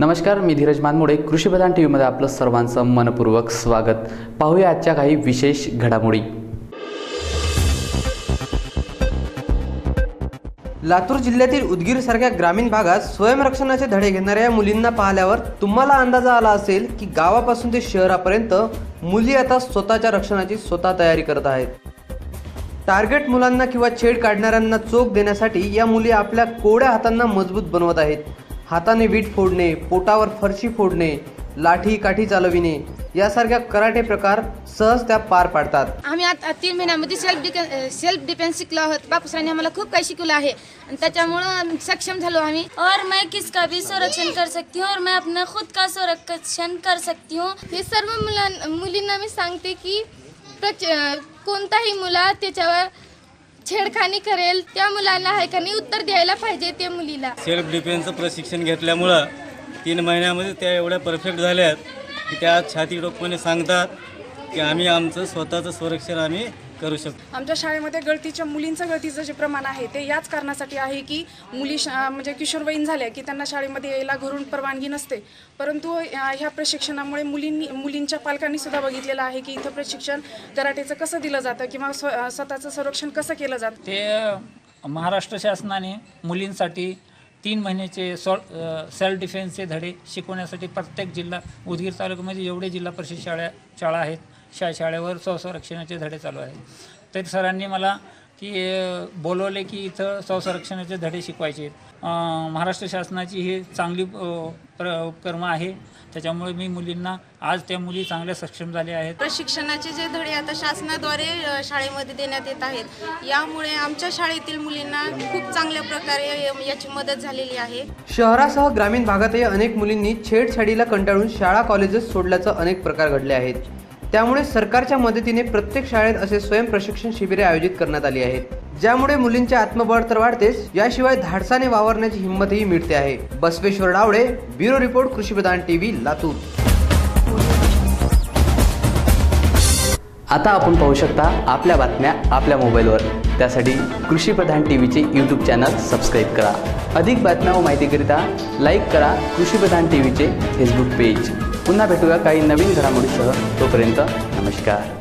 नमस्कार मी धीरज मानमोडे. कृषीप्रधान टी व्हीमध्ये आपलं सर्वांचं मनपूर्वक स्वागत. पाहूया आजच्या काही विशेष घडामोडी. लातूर जिल्ह्यातील उदगीरसारख्या ग्रामीण भागात स्वयंरक्षणाचे धडे घेणाऱ्या या मुलींना पाहिल्यावर तुम्हाला अंदाजा आला असेल की गावापासून ते शहरापर्यंत मुली आता स्वतःच्या रक्षणाची स्वतः तयारी करत आहेत. टार्गेट मुलांना किंवा छेड काढणाऱ्यांना चोख देण्यासाठी या मुली आपल्या कोड्या हातांना मजबूत बनवत आहेत. हाताने वीट फोडणे पोटावर फरशी फोडणे लाठी काठी चालविणे यासारख्या कराटे प्रकार सहज त्या पार पाडतात. आम्ही आता तीन महिन्यामध्ये सेल्फ डिके सेल्फ डिफेन्स शिकलो आहोत. बापूसांनी आम्हाला खूप काही शिकवलं आहे. आणि त्याच्यामुळं सक्षम झालो आम्ही. और मैं किसका भी संरक्षण कर सकती हूँ और मैं अपना खुद का संरक्षण कर सकती हूँ। हे सर्व मुलां मुलींना मी सांगते की प्रच कोणताही मुला त्याच्यावर छेडखानी करेल त्या मुलांना आहे का नाही उत्तर द्यायला पाहिजे त्या मुलीला. सेल्फ डिफेन्सचं प्रशिक्षण घेतल्यामुळं तीन महिन्यामध्ये त्या एवढ्या परफेक्ट झाल्या आहेत की त्या छाती डोकपणे सांगतात की आम्ही आमचं स्वतःचं संरक्षण आम्ही करू शकतो. आमच्या शाळेमध्ये गळतीच्या मुलींचं गळतीचं जे प्रमाण आहे ते याच कारणासाठी आहे की मुली शा म्हणजे किशोरवयीन झाल्या की त्यांना शाळेमध्ये यायला घरून परवानगी नसते. परंतु ह्या प्रशिक्षणामुळे मुलींनी मुलींच्या पालकांनी सुद्धा बघितलेलं आहे की इथं प्रशिक्षण कराटेचं कसं दिलं जातं किंवा स्व स्वतःचं संरक्षण कसं केलं जातं? ते महाराष्ट्र शासनाने मुलींसाठी तीन महिन्याचे सॉ सेल्फ डिफेन्सचे धडे शिकवण्यासाठी प्रत्येक जिल्हा उदगीर तालुक्यामध्ये जेवढे जिल्हा परिषद शाळा शाळा आहेत. शा शाळेवर स्वसंरक्षणाचे धडे चालू आहेत. तर सरांनी मला की बोलवले की इथं स्वसंरक्षणाचे धडे शिकवायचे महाराष्ट्र शासनाची ही चांगली प्र उपक्रम आहे. त्याच्यामुळे मी मुलींना आज त्या मुली चांगल्या सक्षम झाल्या आहेत. प्रशिक्षणाचे जे धडे आता शासनाद्वारे शाळेमध्ये देण्यात येत आहेत यामुळे आमच्या शाळेतील मुलींना खूप चांगल्या प्रकारे याची मदत झालेली आहे. शहरासह ग्रामीण भागातही अनेक मुलींनी छेडछाडीला कंटाळून शाळा कॉलेजेस सोडल्याचं अनेक प्रकार घडले आहेत. त्यामुळे सरकारच्या मदतीने प्रत्येक शाळेत असे स्वयंप्रशिक्षण शिबिरे आयोजित करण्यात आली आहेत. ज्यामुळे मुलींचे आत्मबळ तर वाढतेच याशिवाय धाडसाने वावरण्याची हिंमतही मिळते आहे. Basaveshwar Dawale bureau report Krishipradhan TV Latur. आता आपण पाहू शकता आपल्या बातम्या आपल्या मोबाईलवर. त्यासाठी कृषीप्रधान टी व्हीचे यूट्यूब चॅनल सबस्क्राईब करा. अधिक बातम्या व माहितीकरिता लाईक करा कृषीप्रधान टी व्हीचे फेसबुक पेज पुन्हा भेटूया काही नवीन घडामोडीसह. तोपर्यंत नमस्कार.